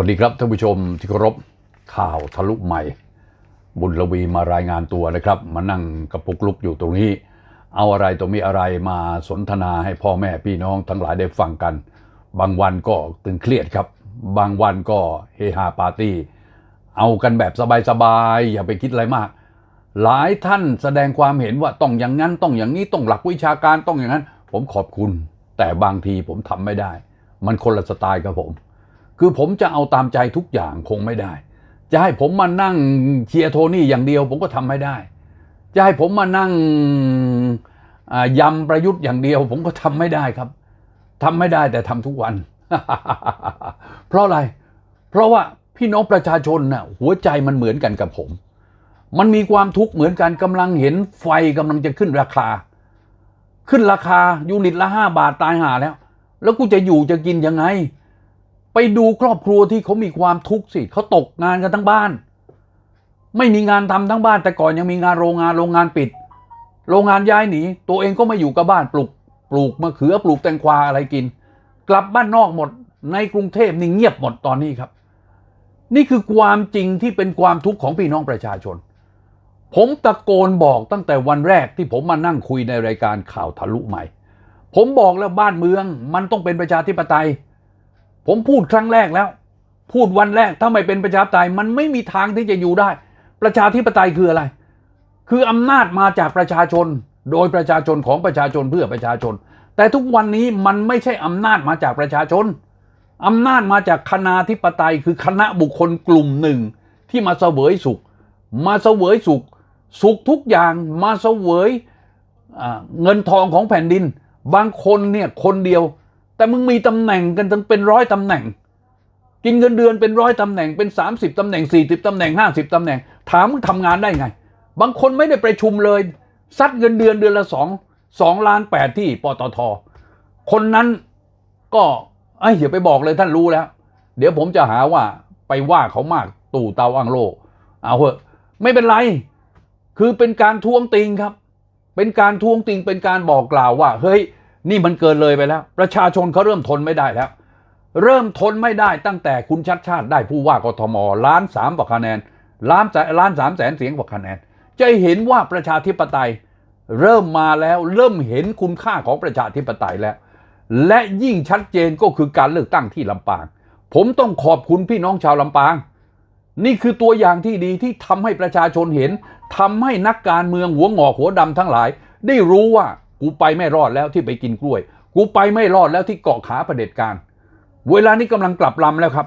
วัสดีครับท่านผู้ชมที่เคารพข่าวทะลุใหม่ บุญลวีมารายงานตัวนะครับ มานั่งกระปุกลุกอยู่ตรงนี้ เอาอะไรตรงมีอะไรมาสนทนาให้พ่อแม่พี่น้องทั้งหลายได้ฟังกัน บางวันก็ตึงเครียดครับ บางวันก็เฮฮาปาร์ตี้ เอากันแบบสบายๆอย่าไปคิดอะไรมาก หลายท่านแสดงความเห็นว่าต้องอย่างนั้นต้องอย่างนี้ต้องหลักวิชาการต้องอย่างนั้น ผมขอบคุณ แต่บางทีผมทำไม่ได้ มันคนละสไตล์กับผม คือผมจะเอาตามใจทุกอย่างคงไม่ได้ จะให้ผมมานั่งเชียร์โทนี่อย่างเดียว ผมก็ทำไม่ได้ จะให้ผมมานั่งยำประยุทธ์อย่างเดียว ผมก็ทำไม่ได้ครับทำไม่ได้แต่ทำทุกวัน เพราะอะไร เพราะว่าพี่น้องประชาชนน่ะหัวใจมันเหมือนกันกับผม มันมีความทุกข์เหมือนกันกำลังเห็นไฟกำลังจะขึ้นราคา ขึ้นราคายูนิตละห้าบาทตายหาแล้ว แล้วกูจะอยู่จะกินยังไง ไปดูครอบครัวที่เขามีความทุกข์สิเขาตกงานกันทั้งบ้าน ไม่มีงานทำทั้งบ้าน แต่ก่อนยังมีงานโรงงานโรงงานปิด โรงงานย้ายหนีตัวเองก็ไม่อยู่กับบ้านปลูก ปลูกมะเขือปลูกแตงกวาอะไรกิน กลับบ้านนอกหมดในกรุงเทพนี่เงียบหมดตอนนี้ครับ นี่คือความจริงที่เป็นความทุกข์ของพี่น้องประชาชน ผมตะโกนบอกตั้งแต่วันแรกที่ผมมานั่งคุยในรายการข่าวทะลุใหม่ ผมบอกแล้วบ้านเมืองมันต้องเป็นประชาธิปไตย ผมพูดครั้งแรกแล้ว พูดวันแรกถ้าไม่เป็นประชาธิปไตยมันไม่มีทางที่จะอยู่ได้ ประชาธิปไตยคืออะไร คืออำนาจมาจากประชาชน โดยประชาชนของประชาชนเพื่อประชาชน แต่ทุกวันนี้มันไม่ใช่อำนาจมาจากประชาชนอำนาจมาจากคณาธิปไตย คือคณะบุคคลกลุ่มหนึ่ง ที่มาเสวยสุข มาเสวยสุข สุขทุกอย่างมาเสวยเงินทองของแผ่นดิน บางคนเนี่ยคนเดียว แต่มึงมีตำแหน่งกันตั้งเป็นร้อยตำแหน่ง กินเงินเดือนเป็นร้อยตำแหน่งเป็น 30ตำแหน่ง 40ตำแหน่ง 50ตำแหน่ง ถามมึงทำงานได้ไง บางคนไม่ได้ประชุมเลย ซัดเงินเดือนเดือนละสองสองล้านแปดที่ปตท คนนั้นก็ไอ้อย่าไปบอกเลยท่านรู้แล้ว เดี๋ยวผมจะหาว่าไปว่าเขามากตู่เตาอังโล เอาเหอะ ไม่เป็นไร คือเป็นการทวงติงครับ เป็นการทวงติงเป็นการบอกกล่าวว่า เฮ้ย นี่มันเกินเลยไปแล้ว ประชาชนเขาเริ่มทนไม่ได้แล้ว เริ่มทนไม่ได้ตั้งแต่คุณชัดชาติได้ผู้ว่ากทมล้านสามกว่าคะแนนล้านล้านสามแสนเสียงกว่าคะแนน จะเห็นว่าประชาธิปไตย เริ่มมาแล้วเริ่มเห็นคุณค่าของประชาธิปไตยแล้ว และยิ่งชัดเจนก็คือการเลือกตั้งที่ลำปาง ผมต้องขอบคุณพี่น้องชาวลำปาง นี่คือตัวอย่างที่ดีที่ทำให้ประชาชนเห็นทำให้นักการเมืองหัวงอกหัวดำทั้งหลาย ได้รู้ว่า กูไปไม่รอดแล้วที่ไปกินกล้วย กูไปไม่รอดแล้วที่เกาะขาประเผด็จการ เวลานี้กำลังกลับลำแล้วครับ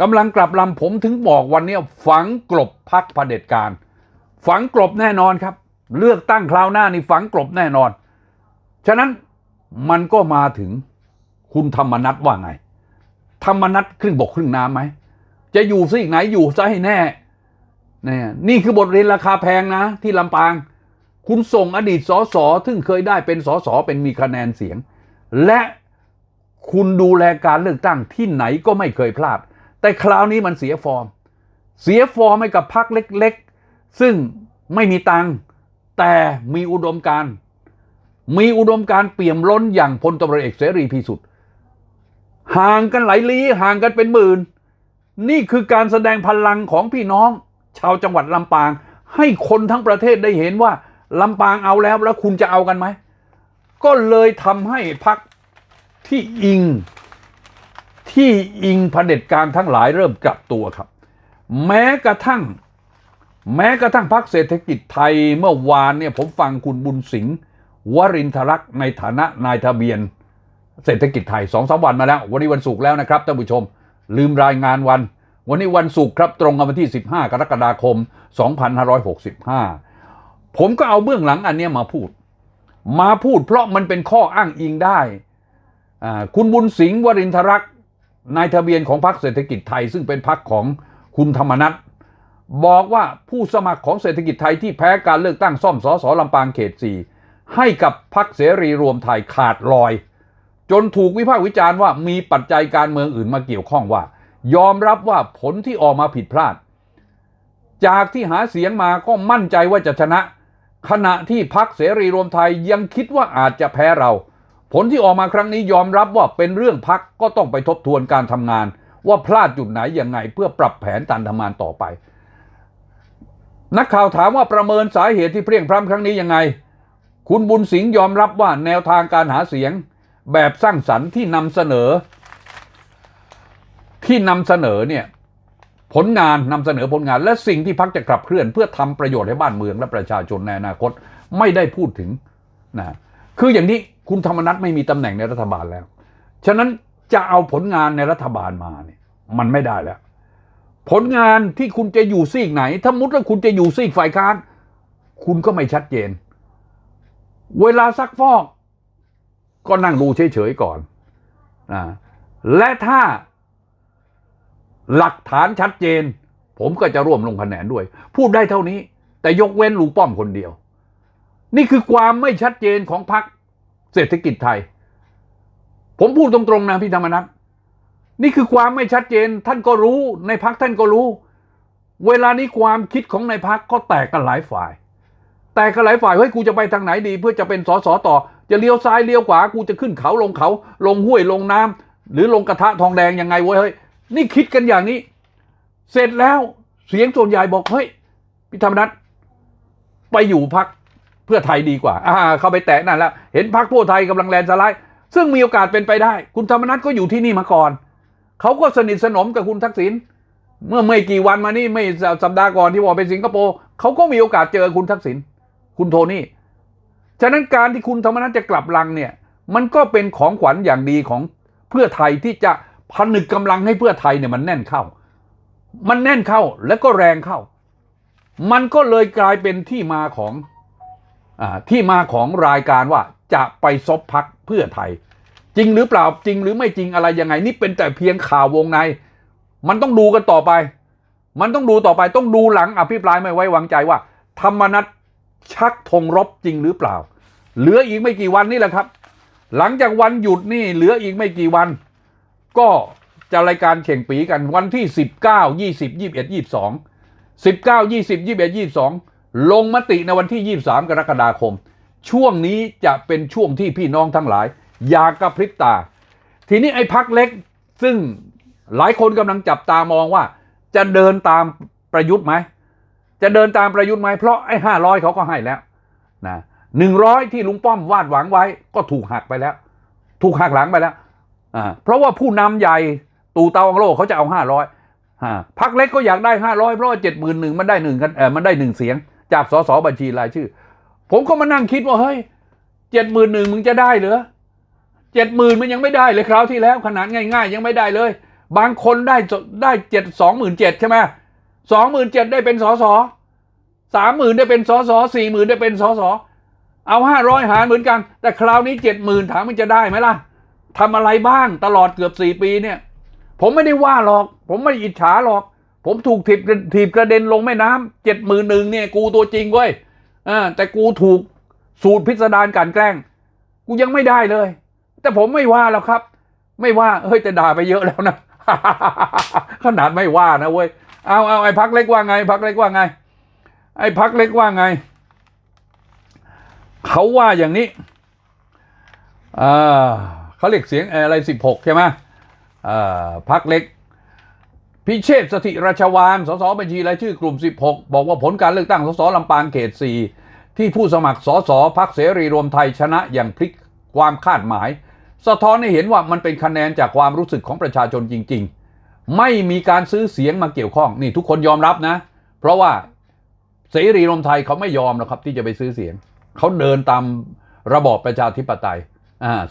กำลังกลับลำผมถึงบอกวันนี้ฝังกลบพักเผด็จการ ฝังกลบแน่นอนครับ เลือกตั้งคราวหน้านี่ฝังกลบแน่นอน ฉะนั้นมันก็มาถึงคุณธรรมนัทว่าไง ธรรมนัทครึ่งบกครึ่งน้ำไหม จะอยู่ซีกไหนอยู่ซะให้แน่นี่นี่คือบทเรียนราคาแพงนะ ที่ลำปาง คุณส่งอดีตสสซึ่งเคยได้เป็นสสเป็นมีคะแนนเสียง และคุณดูแลการเลือกตั้งที่ไหนก็ไม่เคยพลาด แต่คราวนี้มันเสียฟอร์ม เสียฟอร์มให้กับพรรคเล็กๆ ซึ่งไม่มีตังค์แต่มีอุดมการ มีอุดมการเปี่ยมล้นอย่างพลตำรวจเอกเสรีพิสุทธิ์ห่างกันหลายลี้ห่างกันเป็นหมื่น นี่คือการแสดงพลังของพี่น้อง ชาวจังหวัดลำปาง ให้คนทั้งประเทศได้เห็นว่า ลำปางเอาแล้วแล้วคุณจะเอากันไหม ก็เลยทำให้พักที่อิงที่อิงเผด็จการทั้งหลายเริ่มกลับตัวครับ แม้กระทั่ง แม้กระทั่งพักเศรษฐกิจไทยเมื่อวานเนี่ยผมฟังคุณบุญสิงห์วรินทรักษ์ในฐานะนายทะเบียน เศรษฐกิจไทยสองสามวันมาแล้ว วันนี้วันศุกร์แล้วนะครับท่านผู้ชม ลืมรายงานวัน วันนี้วันศุกร์ครับตรงกับวันที่ 15 กรกฎาคม 2565 ผมก็เอาเบื้องหลังอันนี้มาพูด มาพูดเพราะมันเป็นข้ออ้างอิงได้ คุณบุญสิงห์วรินทรักษ์นายทะเบียนของพรรคเศรษฐกิจไทย ซึ่งเป็นพรรคของคุณธรรมนัฐบอกว่าผู้สมัครของเศรษฐกิจไทยที่แพ้การเลือกตั้งซ่อมสอสอลำปางเขต4ให้กับพรรคเสรีรวมไทยขาดลอย จนถูกวิพากษ์วิจารณ์ว่ามีปัจจัยการเมืองอื่นมาเกี่ยวข้องว่า ยอมรับว่าผลที่ออกมาผิดพลาด จากที่หาเสียงมาก็มั่นใจว่าจะชนะ ขณะที่พักเสรีรวมไทยยังคิดว่าอาจจะแพ้เรา ผลที่ออกมาครั้งนี้ยอมรับว่าเป็นเรื่องพักก็ต้องไปทบทวนการทำงาน ว่าพลาดจุดไหนยังไงเพื่อปรับแผนการทำงานต่อไป นักข่าวถามว่าประเมินสาเหตุที่เพียงพร้ำครั้งนี้ยังไง คุณบุญสิงห์ยอมรับว่าแนวทางการหาเสียง แบบสร้างสรรค์ที่นำเสนอ ที่นำเสนอเนี่ย ผลงานนำเสนอผลงาน และสิ่งที่พักจะขับเคลื่อน เพื่อทำประโยชน์ให้บ้านเมืองและประชาชนในอนาคตไม่ได้พูดถึงนะคืออย่างนี้คุณธรรมนัฐไม่มีตำแหน่งในรัฐบาลแล้ว ฉะนั้นจะเอาผลงานในรัฐบาลมาเนี่ยมันไม่ได้แล้ว ผลงานที่คุณจะอยู่ซีกไหน ถ้ามุติว่าคุณจะอยู่ซีกฝ่ายค้านคุณก็ไม่ชัดเจน เวลาซักฟอก ก็นั่งดูเฉยๆก่อนนะและถ้า หลักฐานชัดเจน ผมก็จะร่วมลงคะแนนด้วย พูดได้เท่านี้ แต่ยกเว้นลุงป้อมคนเดียว นี่คือความไม่ชัดเจนของพรรคเศรษฐกิจไทย ผมพูดตรงๆนะพี่ธรรมนัฐนี่คือความไม่ชัดเจนท่านก็รู้ในพักท่านก็รู้ เวลานี้ความคิดของในพักก็แตกกันหลายฝ่าย แตกกันหลายฝ่ายเฮ้ยกูจะไปทางไหนดี เพื่อจะเป็นสสต่อ จะเลี้ยวซ้ายเลี้ยวขวากูจะขึ้นเขาลงเขา ลงห้วยลงน้ำหรือลงกระทะทองแดงยังไงเว้ยเฮ้ย นี่คิดกันอย่างนี้ เสร็จแล้วเสียงส่วนใหญ่บอกเฮ้ยพี่ธรรมนัฐไปอยู่พักเพื่อไทยดีกว่า อ่า เข้าไปแตะนั่นแล้ว เห็นพักเพื่อไทยกำลังแลนสไลด์ ซึ่งมีโอกาสเป็นไปได้ คุณธรรมนัฐก็อยู่ที่นี่มาก่อน เขาก็สนิทสนมกับคุณทักษิณ เมื่อไม่กี่วันมานี่ไม่สัปดาห์ก่อนที่บอกไปสิงคโปร์เขาก็มีโอกาสเจอคุณทักษิณ คุณโทนี่ ฉะนั้นการที่คุณธรรมนัฐจะกลับลังเนี่ย มันก็เป็นของขวัญอย่างดีของเพื่อไทยที่จะ ผนึกกำลังให้เพื่อไทยเนี่ยมันแน่นเข้า มันแน่นเข้าแล้วก็แรงเข้า มันก็เลยกลายเป็นที่มาของอที่มาของรายการว่าจะไปซบพักเพื่อไทย จริงหรือเปล่าจริงหรือไม่จริงอะไรยังไง นี่เป็นแต่เพียงข่าววงใน มันต้องดูกันต่อไป มันต้องดูต่อไปต้องดูหลังอภิปรายไม่ไว้วางใจว่า ธรรมนัตชักธงรบจริงหรือเปล่า เหลืออีกไม่กี่วันนี่แหละครับ หลังจากวันหยุดนี่เหลืออีกไม่กี่วัน ก็จะรายการเข่งปีกันวันที่ 19 20 21 22 19 20 21 22 ลงมติในวันที่ 23 กรกฎาคม ช่วงนี้จะเป็นช่วงที่พี่น้องทั้งหลาย อยากกระพริบตา ทีนี้ไอ้พักเล็กซึ่งหลายคนกำลังจับตามองว่า จะเดินตามประยุทธ์ไหม จะเดินตามประยุทธ์ไหมเพราะไอ้ห้าร้อยเขาก็ให้แล้วนะหนึ่งร้อยที่ลุงป้อมวาดหวังไว้ก็ถูกหักไปแล้ว ถูกหักหลังไปแล้ว เพราะว่าผู้นำใหญ่ตู่เตาอังโลเขาจะเอาห้าร้อยพักเล็กก็อยากได้ห้าร้อยเพราะว่าเจ็ดหมื่นหนึ่งมันได้หนึ่งกันเออมันได้หนึ่งเสียง จากสสบัญชีรายชื่อ ผมก็มานั่งคิดว่าเฮ้ยเจ็ดหมื่นหนึ่งมึงจะได้เหรอเจ็ดหมื่นมันยังไม่ได้เลยคราวที่แล้วขนาดง่าย ๆ ยังไม่ได้เลย บางคนได้ได้เจ็ดสองหมื่นเจ็ดใช่ไหมสองหมื่นเจ็ดได้เป็นสสสามหมื่นได้เป็นสสสี่หมื่นได้เป็นสสเอาห้าร้อยหารเหมือนกัน แต่คราวนี้เจ็ดหมื่นถามมันจะได้ไหมล่ะ ทำอะไรบ้างตลอดเกือบสี่ปีเนี่ย ผมไม่ได้ว่าหรอก ผมไม่อิจฉาหรอก ผมถูกถีบถีบกระเด็นลงแม่น้ำเจ็ดหมื่นหนึ่งเนี่ย กูตัวจริงเว้ยอ่าแต่กูถูกสูตรพิสดารกลันแกล้ง กูยังไม่ได้เลย แต่ผมไม่ว่าแล้วครับ ไม่ว่าเฮ้ยจะด่าไปเยอะแล้วนะขนาดไม่ว่านะเว้ยเอาเอาไอ้พักเล็กว่าไงพักเล็กว่าไง ไอ้พักเล็กว่าไง เขาว่าอย่างนี้อ่า เขาเรียกเสียงอะไรสิบหกใช่ไหมพักเล็ก พิเชษสถิราชวานสสบัญชีรายชื่อกลุ่ม 16 บอกว่าผลการเลือกตั้งสสลำปางเขต 4 ที่ผู้สมัครสสพักเสรีรวมไทยชนะอย่างพลิกความคาดหมาย สะท้อนให้เห็นว่ามันเป็นคะแนนจากความรู้สึกของประชาชนจริง ๆ ไม่มีการซื้อเสียงมาเกี่ยวข้องนี่ทุกคนยอมรับนะ เพราะว่าเสรีรวมไทยเขาไม่ยอมหรอกครับที่จะไปซื้อเสียง เขาเดินตามระบอบประชาธิปไตย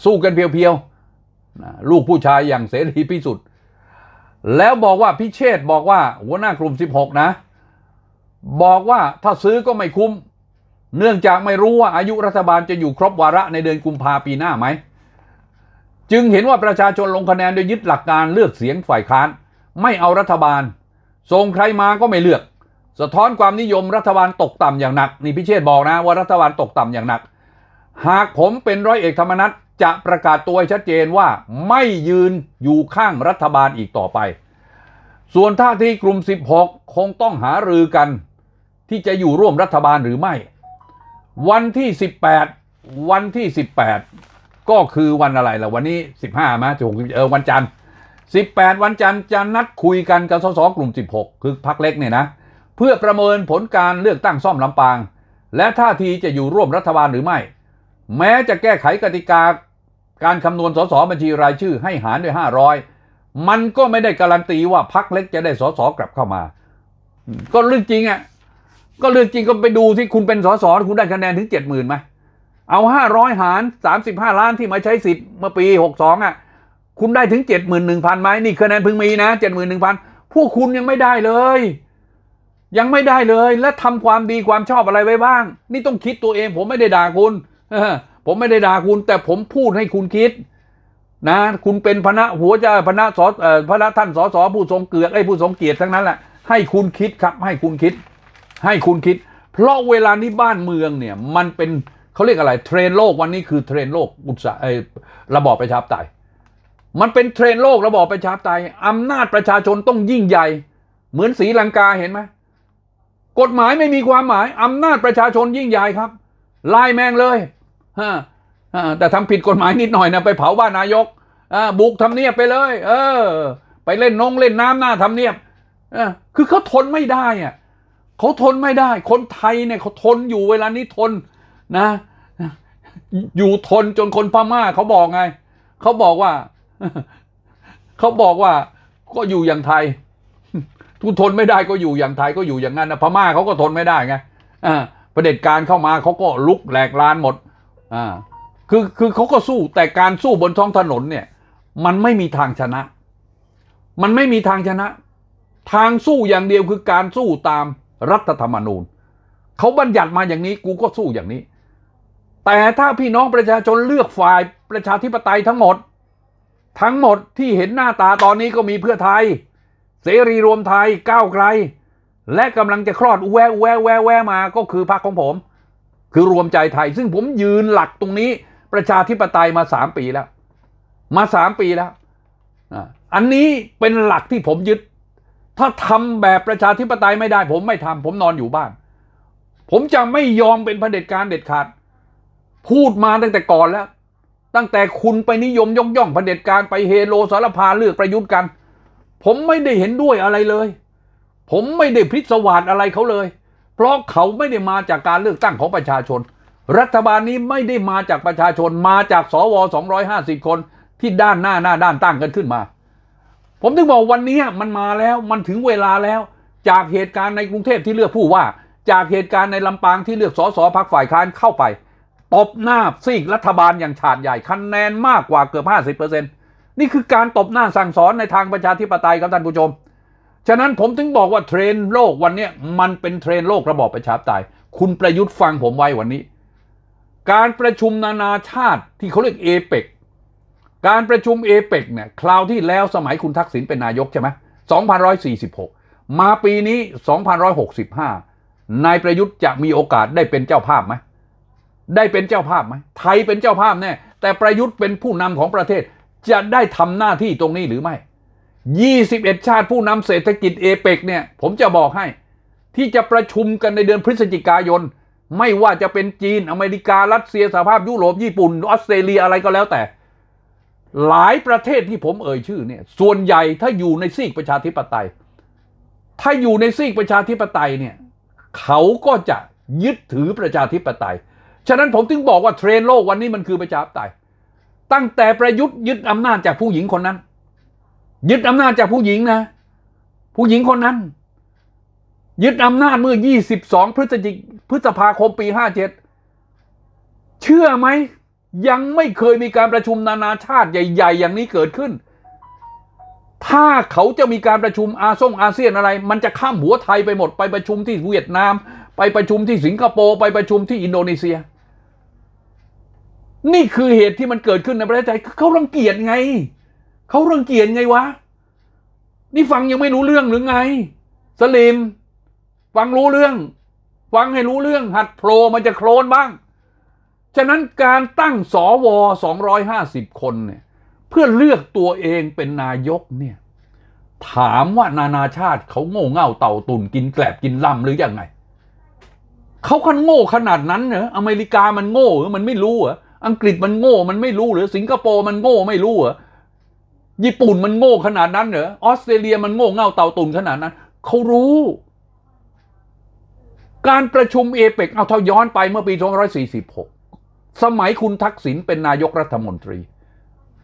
สู้กันเพียวๆลูกผู้ชายอย่างเสรีพิสุทธิ์แล้วบอกว่าพิเชษบอกว่าหัวหน้ากลุ่ม 16 นะ บอกว่าถ้าซื้อก็ไม่คุ้ม เนื่องจากไม่รู้ว่าอายุรัฐบาลจะอยู่ครบวาระในเดือนกุมภาปีหน้าไหม จึงเห็นว่าประชาชนลงคะแนนโดยยึดหลักการเลือกเสียงฝ่ายค้าน ไม่เอารัฐบาลส่งใครมาก็ไม่เลือก สะท้อนความนิยมรัฐบาลตกต่ำอย่างหนัก นี่พิเชษบอกนะว่ารัฐบาลตกต่ำอย่างหนัก หากผมเป็นร้อยเอกธรรมนัฐจะประกาศตัวให้ชัดเจนว่าไม่ยืนอยู่ข้างรัฐบาลอีกต่อไป ส่วนท่าทีกลุ่ม 16 คงต้องหารือกัน ที่จะอยู่ร่วมรัฐบาลหรือไม่ วันที่ 18 วันที่ 18 ก็คือวันอะไรล่ะ วันนี้ 15มั้ยถึงเออวันจันทร์ 18 วันจันทร์จะนัดคุยกันกับสสกลุ่ม 16 คือพักเล็กเนี่ยนะ เพื่อประเมินผลการเลือกตั้งซ่อมลำปาง และท่าทีจะอยู่ร่วมรัฐบาลหรือไม่ แม้จะแก้ไขกติกาการคำนวณสสบัญชีรายชื่อให้หารด้วย 500 มันก็ไม่ได้การันตีว่าพักเล็กจะได้สสกลับเข้ามา ก็เรื่องจริงอะก็เรื่องจริงก็ไปดูที่คุณเป็นสสคุณได้คะแนนถึง70,000ไหมเอา500หาร35ล้านที่มาใช้สิทธิ์เมื่อปี62อะ คุณได้ถึง71,000ไหมนี่คะแนนเพิ่งมีนะ71,000พวกคุณยังไม่ได้เลย ยังไม่ได้เลย และทำความดีความชอบอะไรไว้บ้าง นี่ต้องคิดตัวเองผมไม่ได้ด่าคุณ ผมไม่ได้ด่าคุณ แต่ผมพูดให้คุณคิด นะ คุณเป็นพระหัวใจพระสอพระท่านสอสอผู้ทรงเกียรติไอ้ผู้ทรงเกียรติทั้งนั้นแหละให้คุณคิดครับ ให้คุณคิด ให้คุณคิด เพราะเวลานี้บ้านเมืองเนี่ย มันเป็นเขาเรียกอะไร เทรนโลกวันนี้คือเทรนโลกอุตสาหไอระบอบประชาธิปไตยมันเป็นเทรนโลกระบอบประชาธิปไตยอำนาจประชาชนต้องยิ่งใหญ่ เหมือนศรีลังกาเห็นไหมกฎหมายไม่มีความหมายอำนาจประชาชนยิ่งใหญ่ครับไล่แมงเลย แต่ทำผิดกฎหมายนิดหน่อยนะไปเผาบ้านนายกบุกทำเนียบไปเลย เออ ไปเล่นนงเล่นน้ำหน้าทำเนียบคือเขาทนไม่ได้อะเขาทนไม่ได้ คนไทยเนี่ยเขาทนอยู่เวลานี้ทนนะ อยู่ทนจนคนพม่าเขาบอกไงเขาบอกว่าเขาบอกว่า ก็อยู่อย่างไทยทุกทนไม่ได้ก็อยู่อย่างไทยก็อยู่อย่างนั้นนะพม่าเขาก็ทนไม่ได้ไงอ่าประเด็จการเข้ามาเขาก็ลุกแหลกลานหมด อ่าคือคือเขาก็สู้แต่การสู้บนท้องถนนเนี่ย มันไม่มีทางชนะ มันไม่มีทางชนะ ทางสู้อย่างเดียวคือการสู้ตามรัฐธรรมนูญเขาบัญญัติมาอย่างนี้กูก็สู้อย่างนี้ แต่ถ้าพี่น้องประชาชนเลือกฝ่ายประชาธิปไตยทั้งหมด ทั้งหมดที่เห็นหน้าตาตอนนี้ก็มีเพื่อไทย เสรีรวมไทยก้าวไกล และกำลังจะคลอดแววแววแววแววมาก็คือพรรคของผม คือรวมใจไทย ซึ่งผมยืนหลักตรงนี้ ประชาธิปไตยมาสามปีแล้ว มาสามปีแล้วอันนี้เป็นหลักที่ผมยึด ถ้าทำแบบประชาธิปไตยไม่ได้ ผมไม่ทำผมนอนอยู่บ้าน ผมจะไม่ยอมเป็นเผด็จการเด็ดขาด พูดมาตั้งแต่ก่อนแล้ว ตั้งแต่คุณไปนิยมยกย่องเผด็จการไปเฮโลสารพาเลือกประยุทธ์กัน ผมไม่ได้เห็นด้วยอะไรเลย ผมไม่ได้พิศวาสอะไรเขาเลย ราะเขาไม่ได้มาจากการเลือกตั้งของประชาชน รัฐบาลนี้ไม่ได้มาจากประชาชนมาจากสว250 คนที่ด้านหน้าหน้าด้านตั้งกันขึ้นมา ผมถึงบอกวันนี้มันมาแล้วมันถึงเวลาแล้ว จากเหตุการณ์ในกรุงเทพที่เลือกผู้ว่า จากเหตุการณ์ในลำปางที่เลือกสสพักฝ่ายค้านเข้าไปตบหน้าซีกรัฐบาลอย่างฉาดใหญ่คะแนนมากกว่าเกือบ 50%นี่คือการตบหน้าสั่งสอนในทางประชาธิปไตยครับท่านผู้ชม ฉะนั้นผมถึงบอกว่าเทรนโลกวันนี้มันเป็นเทรนโลกระบอบประชาธิปไตยคุณประยุทธ์ฟังผมไว้วันนี้ การประชุมนานาชาติที่เขาเรียกเอเปกการประชุมเอเปกเนี่ยคราวที่แล้วสมัยคุณทักษิณเป็นนายกใช่ไหม2146 มาปีนี้2565 นายประยุทธ์จะมีโอกาสได้เป็นเจ้าภาพไหมได้เป็นเจ้าภาพไหมไทยเป็นเจ้าภาพแน่แต่ประยุทธ์เป็นผู้นำของประเทศจะได้ทำหน้าที่ตรงนี้หรือไม่ 21 ชาติผู้นำเศรษฐกิจเอเปกเนี่ย ผมจะบอกให้ ที่จะประชุมกันในเดือนพฤศจิกายน ไม่ว่าจะเป็นจีนอเมริกา รัสเซียสหภาพยุโรป ญี่ปุ่น ออสเตรเลียอะไรก็แล้วแต่ หลายประเทศที่ผมเอ่ยชื่อเนี่ย ส่วนใหญ่ถ้าอยู่ในซีกประชาธิปไตย ถ้าอยู่ในซีกประชาธิปไตยเนี่ย เขาก็จะยึดถือประชาธิปไตย ฉะนั้นผมถึงบอกว่าเทรนโลกวันนี้มันคือประชาธิปไตย ตั้งแต่ประยุทธ์ยึดอำนาจจากผู้หญิงคนนั้น ยึดอำนาจจากผู้หญิงนะ ผู้หญิงคนนั้น ยึดอำนาจเมื่อ 22 พฤศจิกพฤษภาคมปี 57 เชื่อไหม ยังไม่เคยมีการประชุมนานาชาติใหญ่ ๆ อย่างนี้เกิดขึ้น ถ้าเขาจะมีการประชุมอาซ่งอาเซียนอะไร มันจะข้ามหัวไทยไปหมดไปประชุมที่เวียดนาม ไปประชุมที่สิงคโปร์ไปประชุมที่อินโดนีเซีย นี่คือเหตุที่มันเกิดขึ้นในประเทศไทยเขารังเกียจไง เขารังเกียจไงวะ นี่ฟังยังไม่รู้เรื่องหรือไง สลิม ฟังรู้เรื่อง ฟังให้รู้เรื่อง หัดโผล่มันจะโคลนบ้าง ฉะนั้นการตั้งสวอ250คนเนี่ยเพื่อเลือกตัวเองเป็นนายกเนี่ย ถามว่านานาชาติเขาโง่เง่าเต่าตุ่นกินแกลบกินล่ำหรือยังไงเขาคันโง่ขนาดนั้นเหรออเมริกามันโง่หรือมันไม่รู้เหรออังกฤษมันโง่มันไม่รู้หรือสิงคโปร์มันโง่ไม่รู้เหรอ ญี่ปุ่นมันโง่ขนาดนั้นเหรอออสเตรเลียมันโง่เง่าเต่าตุนขนาดนั้นเขารู้ การประชุมเอเปกเอาเท่าย้อนไปเมื่อปี2546 สมัยคุณทักษิณเป็นนายกรัฐมนตรี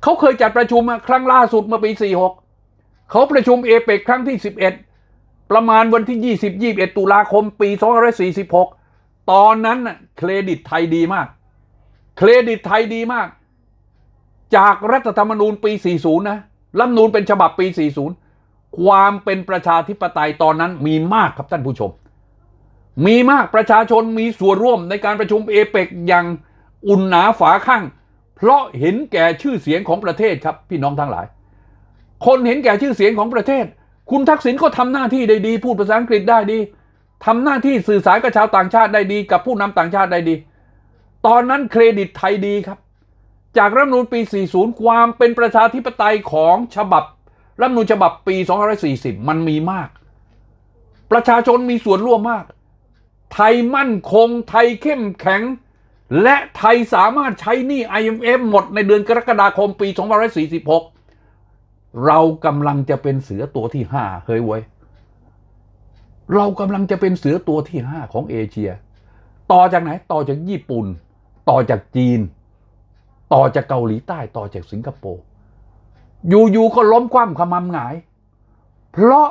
เขาเคยจัดประชุมครั้งล่าสุดเมื่อปี 46 เขาประชุมเอเปกครั้งที่ 11 ประมาณวันที่ 20 21 ตุลาคมปี2546 ตอนนั้นเครดิตไทยดีมาก เครดิตไทยดีมาก จากรัฐธรรมนูญปี 40 นะรัฐธรรมนูญเป็นฉบับปี 40 ความเป็นประชาธิปไตยตอนนั้นมีมากครับท่านผู้ชม มีมากประชาชนมีส่วนร่วมในการประชุมเอเปกอย่างอุ่นหนาฝาข้าง เพราะเห็นแก่ชื่อเสียงของประเทศครับพี่น้องทั้งหลาย คนเห็นแก่ชื่อเสียงของประเทศ คุณทักษิณก็ทำหน้าที่ได้ดี พูดภาษาอังกฤษได้ดีทำหน้าที่สื่อสารกับชาวต่างชาติได้ดี กับผู้นำต่างชาติได้ดี ตอนนั้นเครดิตไทยดีครับ จากรัฐมนูญปี 40 ความเป็นประชาธิปไตยของฉบับรัฐมนูญฉบับปี 2540 มันมีมาก ประชาชนมีส่วนร่วมมาก ไทยมั่นคง ไทยเข้มแข็ง และไทยสามารถใช้หนี้ IMF หมดในเดือนกรกฎาคมปี 2546 เรากำลังจะเป็นเสือตัวที่ห้าเฮ้ยเว้ย เรากำลังจะเป็นเสือตัวที่ห้าของเอเชีย ต่อจากไหน ต่อจากญี่ปุ่น ต่อจากจีน ต่อจากเกาหลีใต้ต่อจากสิงคโปร์อยู่ๆก็ล้มคว่ำขมำหงาย เพราะ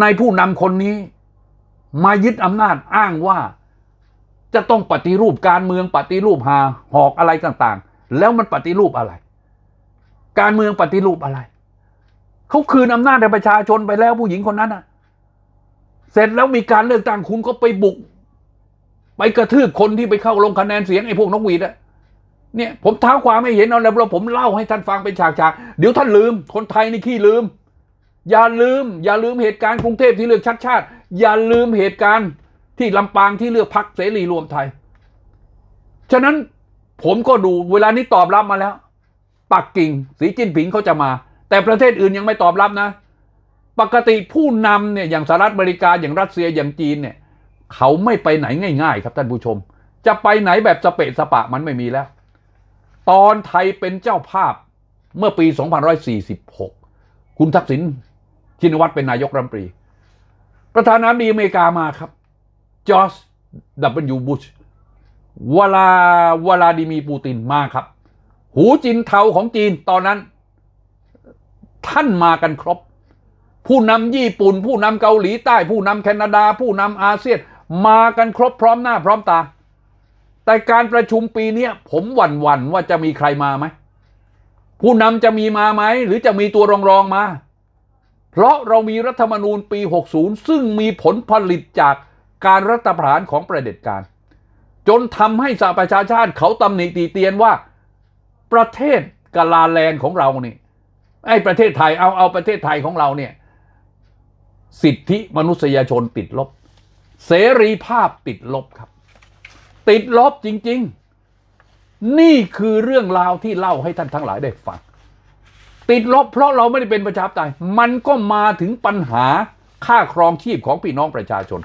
ในผู้นำคนนี้มายึดอำนาจอ้างว่าจะต้องปฏิรูปการเมืองปฏิรูปหาหอกอะไรต่างๆ แล้วมันปฏิรูปอะไร การเมืองปฏิรูปอะไร เขาคืนอำนาจให้ประชาชนไปแล้วผู้หญิงคนนั้นน่ะ เสร็จแล้วมีการเลือกตั้งคุณก็ไปบุก ไปกระทืบคนที่ไปเข้าลงคะแนนเสียงไอ้พวกนกหวีดอะ เนี่ยผมเท้าความไม่เห็นเอาแล้วเราผมเล่าให้ท่านฟังเป็นฉากๆเดี๋ยวท่านลืม คนไทยนี่ขี้ลืม อย่าลืม อย่าลืมเหตุการณ์กรุงเทพที่เลือกชัดชาติ อย่าลืมเหตุการณ์ที่ลำปางที่เลือกพักเสรีรวมไทย ฉะนั้นผมก็ดูเวลานี้ตอบรับมาแล้ว ปักกิ่งสีจิ้นผิงเขาจะมา แต่ประเทศอื่นยังไม่ตอบรับนะ ปกติผู้นำเนี่ยอย่างสหรัฐอเมริกาอย่างรัสเซียอย่างจีนเนี่ย เขาไม่ไปไหนง่าย ๆ ครับท่านผู้ชม จะไปไหนแบบสเปะสปะมันไม่มีแล้ว ตอนไทยเป็นเจ้าภาพเมื่อปี 2546 คุณทักษิณชินวัตรเป็นนายกรัฐมนตรี ประธานาธิบดีอเมริกามาครับ จอร์จดับเบิลยูบุชวลาวลาดิมีปูตินมาครับ หูจินเทาของจีนตอนนั้น ท่านมากันครบ ผู้นำญี่ปุ่น ผู้นำเกาหลีใต้ ผู้นำแคนาดา ผู้นำอาเซียน มากันครบพร้อมหน้าพร้อมตา แต่การประชุมปีนี้ผมหวั่นหวันว่าจะมีใครมาไหม ผู้นำจะมีมาไหม หรือจะมีตัวรองรองมา เพราะเรามีรัฐธรรมนูญปี 60 ซึ่งมีผลผลิตจากการรัฐประหารของประเด็จการ จนทำให้สหประชาชาติเขาตำหนิตีเตียนว่า ประเทศกาลาแลนด์ของเราเนี่ยไอ้ประเทศไทยเอาเอาประเทศไทยของเราเนี่ย สิทธิมนุษยชนติดลบ เสรีภาพติดลบครับ ติดลบจริง ๆ นี่คือเรื่องราวที่เล่าให้ท่านทั้งหลายได้ฟัง ติดลบเพราะเราไม่ได้เป็นประชาธิปไตยมันก็มาถึงปัญหาค่าครองชีพของพี่น้องประชาชน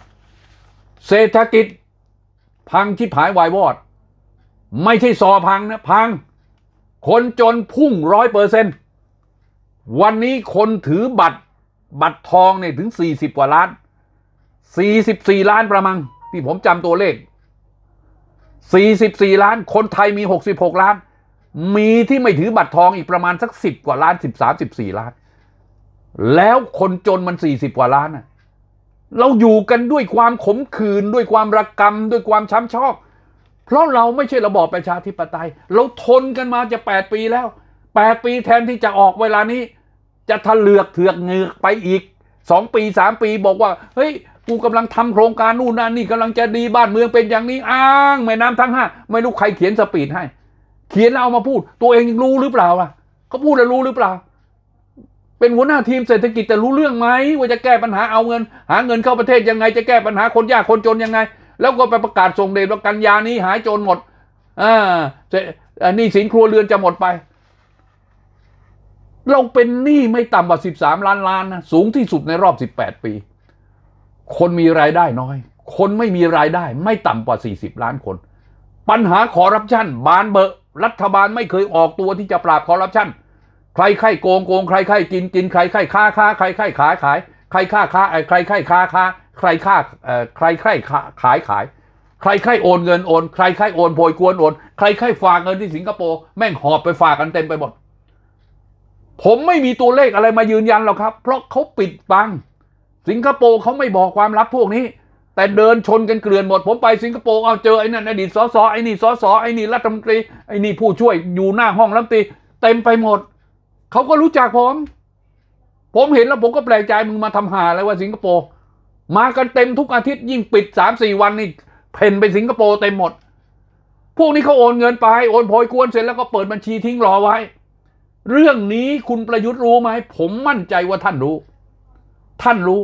เศรษฐกิจพังชิบหายวายวอด ไม่ใช่ซอพังนะพัง คนจนพุ่งร้อยเปอร์เซนต์วันนี้คนถือบัตรบัตรทองเนี่ยถึง 40 กว่าล้าน 44 ล้านประมังที่ผมจำตัวเลข 44 ล้าน คนไทยมี 66 ล้าน มีที่ไม่ถือบัตรทองอีกประมาณสัก 10 กว่าล้าน 13 14 ล้าน แล้วคนจนมัน 40 กว่าล้านน่ะเราอยู่กันด้วยความขมขื่นด้วยความระกำด้วยความช้ำชอก เพราะเราไม่ใช่ระบอบประชาธิปไตย เราทนกันมาจะ 8 ปีแล้ว 8 ปีแทนที่จะออกเวลานี้ จะทะเลือกเถือกเงือกไปอีก 2 ปี 3 ปีบอกว่า เฮ้ย กูกำลังทำโครงการนู่นนั่นนี่กำลังจะดีบ้านเมืองเป็นอย่างนี้อ้างแม่น้ำทั้งห้าไม่รู้ใครเขียนสปีดให้ เขียนแล้วเอามาพูด ตัวเองรู้หรือเปล่าล่ะเขาพูดแล้วรู้หรือเปล่า เป็นหัวหน้าทีมเศรษฐกิจแต่รู้เรื่องไหมว่าจะแก้ปัญหาเอาเงิน หาเงินเข้าประเทศยังไง จะแก้ปัญหาคนยากคนจนยังไง แล้วก็ไปประกาศส่งเดชว่ากันยานี้หายจนหมดอ่าจะนี่สินครัวเรือนจะหมดไปเราเป็นหนี้ไม่ต่ำกว่า 13 ล้านล้านนะ สูงที่สุดในรอบ 18 ปี คนมีรายได้น้อย คนไม่มีรายได้ ไม่ต่ำกว่า 40 ล้านคน ปัญหาคอร์รัปชันบานเบอะรัฐบาลไม่เคยออกตัวที่จะปราบคอร์รัปชันใครใครโกงโกงใครใครกินกินใครใครค้าค้าใครใครขายขายใครค้าค้าใครใครค้าค้าใครค้าใครใครค้าขายขาย ใครใครโอนเงินโอน ใครใครโอนโพยกวนโอน ใครใครฝากเงินที่สิงคโปร์แม่งหอบไปฝากกันเต็มไปหมดผมไม่มีตัวเลขอะไรมายืนยันหรอกครับ เพราะเขาปิดบัง สิงคโปร์เขาไม่บอกความลับพวกนี้ แต่เดินชนกันเกลื่อนหมด ผมไปสิงคโปร์เอาเจอไอ้นั่นอดีตสสไอ้นี่สสไอ้นี่รัฐมนตรีไอ้นี่ผู้ช่วยอยู่หน้าห้องรัฐมนตรีเต็มไปหมดเขาก็รู้จักผม ผมเห็นแล้วผมก็แปลกใจมึงมาทำหาอะไรว่าสิงคโปร์มากันเต็มทุกอาทิตย์ยิ่งปิดสามสี่วันนี่เพ่นไปสิงคโปร์เต็มหมด พวกนี้เขาโอนเงินไปโอนโพยกวนเสร็จแล้วก็เปิดบัญชีทิ้งรอไว้ เรื่องนี้คุณประยุทธ์รู้ไหมผมมั่นใจว่าท่านรู้ ท่านรู้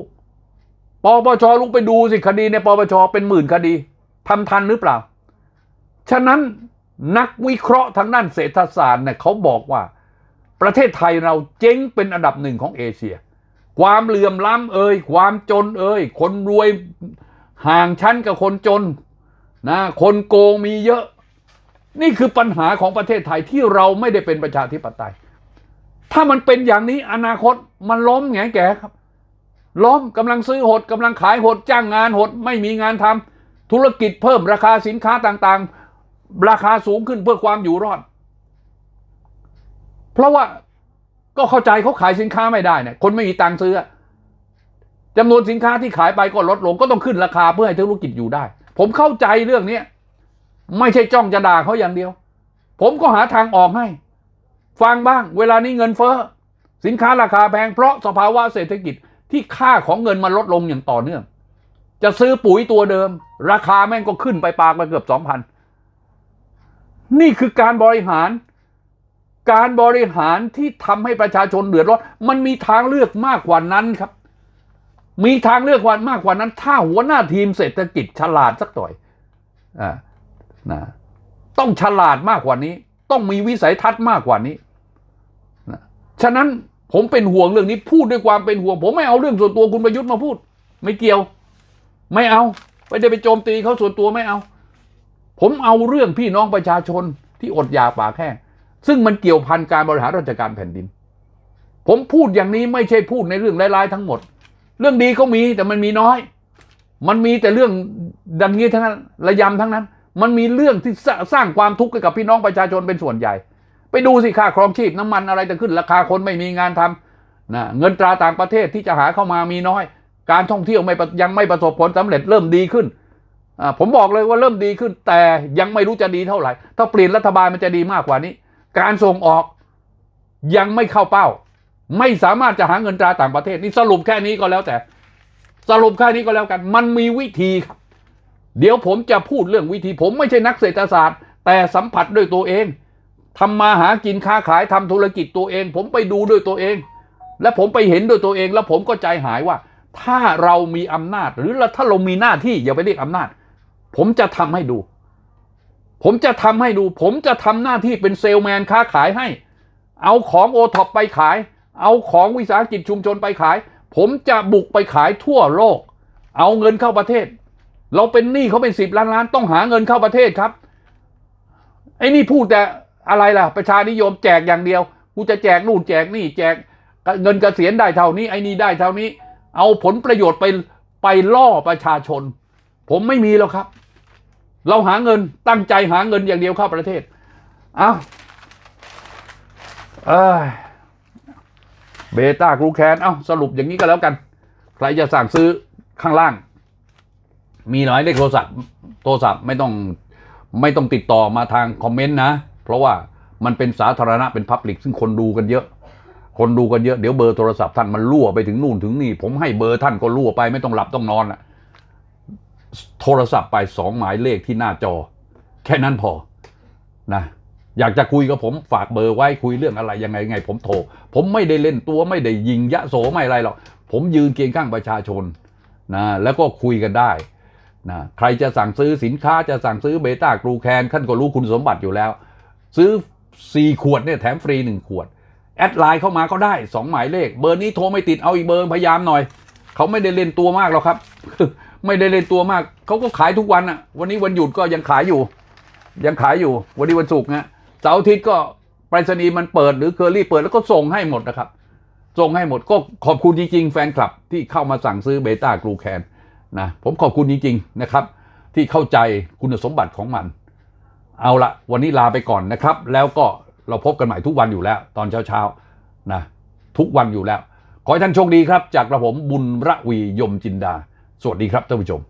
ปปชลุกไปดูสิคดีในปปชเป็นหมื่นคดีทำทันหรือเปล่า ฉะนั้นนักวิเคราะห์ทางด้านเศรษฐศาสตร์เนี่ยเขาบอกว่า ประเทศไทยเราเจ๊งเป็นอันดับหนึ่งของเอเชีย ความเหลื่อมล้ำเอ่ยความจนเอ่ยคนรวยห่างชั้นกับคนจนนะคนโกงมีเยอะ นี่คือปัญหาของประเทศไทยที่เราไม่ได้เป็นประชาธิปไตย ถ้ามันเป็นอย่างนี้อนาคตมันล้มแงแกครับ ล้มกำลังซื้อหดกำลังขายหดจ้างงานหด ไม่มีงานทำธุรกิจเพิ่มราคาสินค้าต่างๆ ราคาสูงขึ้นเพื่อความอยู่รอด เพราะว่าก็เข้าใจเขาขายสินค้าไม่ได้เนี่ยคนไม่มีตังค์ซื้อจำนวนสินค้าที่ขายไปก็ลดลงก็ต้องขึ้นราคาเพื่อให้ธุรกิจอยู่ได้ ผมเข้าใจเรื่องเนี้ไม่ใช่จ้องจะด่าเขาอย่างเดียว ผมก็หาทางออกให้ ฟังบ้าง เวลานี้เงินเฟ้อสินค้าราคาแพงเพราะสภาวะเศรษฐกิจ ที่ค่าของเงินมันลดลงอย่างต่อเนื่อง จะซื้อปุ๋ยตัวเดิม ราคาแม่งก็ขึ้นไปปากไปเกือบสองพันนี่คือการบริหาร การบริหารที่ทำให้ประชาชนเดือดร้อนมันมีทางเลือกมากกว่านั้นครับ มีทางเลือกวันมากกว่านั้น ถ้าหัวหน้าทีมเศรษฐกิจฉลาดสักหน่อยอ่านะต้องฉลาดมากกว่านี้ ต้องมีวิสัยทัศน์มากกว่านี้นะฉะนั้น ผมเป็นห่วงเรื่องนี้พูดด้วยความเป็นห่วง ผมไม่เอาเรื่องส่วนตัวคุณประยุทธ์มาพูด ไม่เกี่ยว ไม่เอาไม่ได้ไปโจมตีเขาส่วนตัวไม่เอา ผมเอาเรื่องพี่น้องประชาชนที่อดอยากปากแห้งซึ่งมันเกี่ยวพันการบริหารราชการแผ่นดิน ผมพูดอย่างนี้ไม่ใช่พูดในเรื่องร้ายๆทั้งหมด เรื่องดีเขามีแต่มันมีน้อย มันมีแต่เรื่องดังนี้ทั้งนั้นระยำทั้งนั้น มันมีเรื่องที่สร้าสร้างความทุกข์ให้กับพี่น้องประชาชนเป็นส่วนใหญ่ ไปดูสิค่าครองชีพน้ำมันอะไรจะขึ้นราคาคนไม่มีงานทำนะเงินตราต่างประเทศที่จะหาเข้ามามีน้อย การท่องเที่ยวไม่ยังไม่ประสบผลสำเร็จเริ่มดีขึ้นผมบอกเลยว่าเริ่มดีขึ้น แต่ยังไม่รู้จะดีเท่าไหร่ ถ้าเปลี่ยนรัฐบาลมันจะดีมากกว่านี้ การส่งออกยังไม่เข้าเป้า ไม่สามารถจะหาเงินตราต่างประเทศนี่สรุปแค่นี้ก็แล้วแต่ สรุปแค่นี้ก็แล้วกัน มันมีวิธีครับ เดี๋ยวผมจะพูดเรื่องวิธีผมไม่ใช่นักเศรษฐศาสตร์ แต่สัมผัสด้วยตัวเอง ทำมาหากินค้าขายทำธุรกิจตัวเอง ผมไปดูด้วยตัวเอง และผมไปเห็นด้วยตัวเอง แล้วผมก็ใจหายว่า ถ้าเรามีอำนาจ หรือถ้าเรามีหน้าที่อย่าไปเรียกอำนาจ ผมจะทำให้ดู ผมจะทำให้ดู ผมจะทำหน้าที่เป็นเซลแมนค้าขายให้ เอาของโอท็อปไปขาย เอาของวิสาหกิจชุมชนไปขาย ผมจะบุกไปขายทั่วโลก เอาเงินเข้าประเทศ เราเป็นหนี้เขาเป็นสิบล้านล้านต้องหาเงินเข้าประเทศครับไอ้นี่พูดแต่ อะไรล่ะ ประชานิยมแจกอย่างเดียว กูจะแจกนู่นแจกนี่แจกเงินกเกษียณได้เท่านี้ไอ้นี่ได้เท่านี้ เอาผลประโยชน์ไปไปล่อประชาชน ผมไม่มีแล้วครับ เราหาเงินตั้งใจหาเงินอย่างเดียวเข้าประเทศ เอาเอ้ยเบต้ากรูแคนเอาสรุปอย่างนี้ก็แล้วกัน ใครจะสั่งซื้อข้างล่าง มีหมายเลขโทรศัพท์โทรศัพท์ไม่ต้องไม่ต้องติดต่อมาทางคอมเมนต์นะ เพราะว่ามันเป็นสาธารณะเป็นพับลิกซึ่งคนดูกันเยอะ คนดูกันเยอะเดี๋ยวเบอร์โทรศัพท์ท่านมันรั่วไปถึงนู่นถึงนี่ ผมให้เบอร์ท่านก็รั่วไปไม่ต้องหลับต้องนอนอะโทรศัพท์ไปสองหมายเลขที่หน้าจอ แค่นั้นพอนะอยากจะคุยกับผมฝากเบอร์ไว้คุยเรื่องอะไรยังไงไง ผมโทร ผมไม่ได้เล่นตัวไม่ได้ยิงยะโสไม่อะไรหรอกผมยืนเคียงข้างประชาชนนะแล้วก็คุยกันได้นะใครจะสั่งซื้อสินค้าจะสั่งซื้อเบต้ากรูแคนท่านก็รู้คุณสมบัติอยู่แล้ว ซื้อ 4 ขวดเนี่ยแถมฟรี 1 ขวด แอดไลน์เข้ามาก็ได้ 2 หมายเลข เบอร์นี้โทรไม่ติดเอาอีกเบอร์พยายามหน่อย เขาไม่ได้เล่นตัวมากหรอกครับ ไม่ได้เล่นตัวมาก เขาก็ขายทุกวันอะวันนี้วันหยุดก็ยังขายอยู่ ยังขายอยู่ วันนี้วันศุกร์นะเสาร์อาทิตย์ก็ไปรษณีย์มันเปิดหรือเคอรี่เปิดแล้วก็ส่งให้หมดนะครับส่งให้หมดก็ขอบคุณจริง ๆ แฟนคลับที่เข้ามาสั่งซื้อเบต้ากลูแคนนะผมขอบคุณจริง ๆ นะครับ ที่เข้าใจคุณสมบัติของมัน เอาละวันนี้ลาไปก่อนนะครับ แล้วก็เราพบกันใหม่ทุกวันอยู่แล้ว ตอนเช้าๆนะทุกวันอยู่แล้ว ขอให้ท่านโชคดีครับ จากกระผมบุญระวียมจินดา สวัสดีครับท่านผู้ชม